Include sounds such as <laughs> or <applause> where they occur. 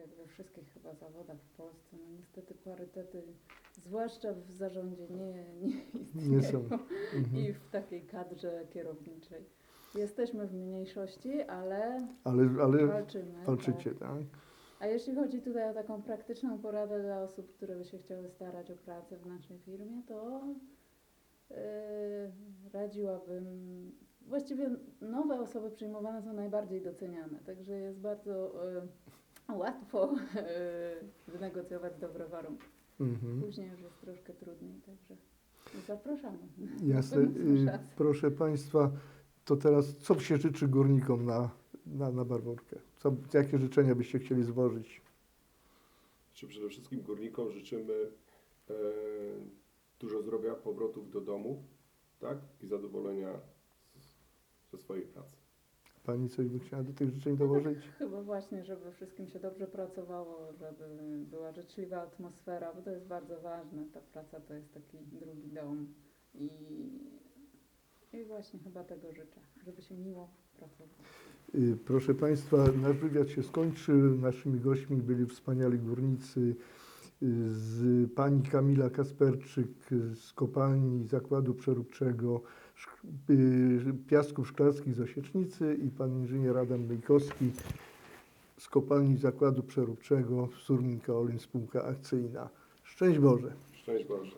jak we wszystkich chyba zawodach w Polsce, no niestety parytety, zwłaszcza w zarządzie, nie, nie <laughs> istnieją. Nie są. Mhm. I w takiej kadrze kierowniczej. Jesteśmy w mniejszości, ale Ale, ale walczymy. walczycie, Tak. tak? A jeśli chodzi tutaj o taką praktyczną poradę dla osób, które by się chciały starać o pracę w naszej firmie, to yy, radziłabym. Właściwie nowe osoby przyjmowane są najbardziej doceniane, także jest bardzo yy, łatwo yy, wynegocjować dobre warunki. Mhm. Później już jest troszkę trudniej, także zapraszamy. Jasne. <laughs> Y. Proszę Państwa, to teraz co się życzy górnikom na, na, na Barborkę? Co, jakie życzenia byście chcieli złożyć? Czy przede wszystkim górnikom życzymy e, dużo zdrowia, powrotów do domu, tak? I zadowolenia z, ze swojej pracy. Pani coś by chciała do tych życzeń dołożyć? Chyba właśnie, żeby wszystkim się dobrze pracowało, żeby była życzliwa atmosfera, bo to jest bardzo ważne. Ta praca to jest taki drugi dom i, i właśnie chyba tego życzę, żeby się miło pracowało. Y, Proszę Państwa, nasz wywiad się skończył. Naszymi gośćmi byli wspaniali górnicy z pani Kamila Kasperczyk z kopalni Zakładu Przeróbczego y, Piasków Szklarskich z Osiecznicy i pan inżynier Adam Bejkowski z kopalni Zakładu Przeróbczego Surminka Olin Spółka Akcyjna. Szczęść Boże! Szczęść! Boże.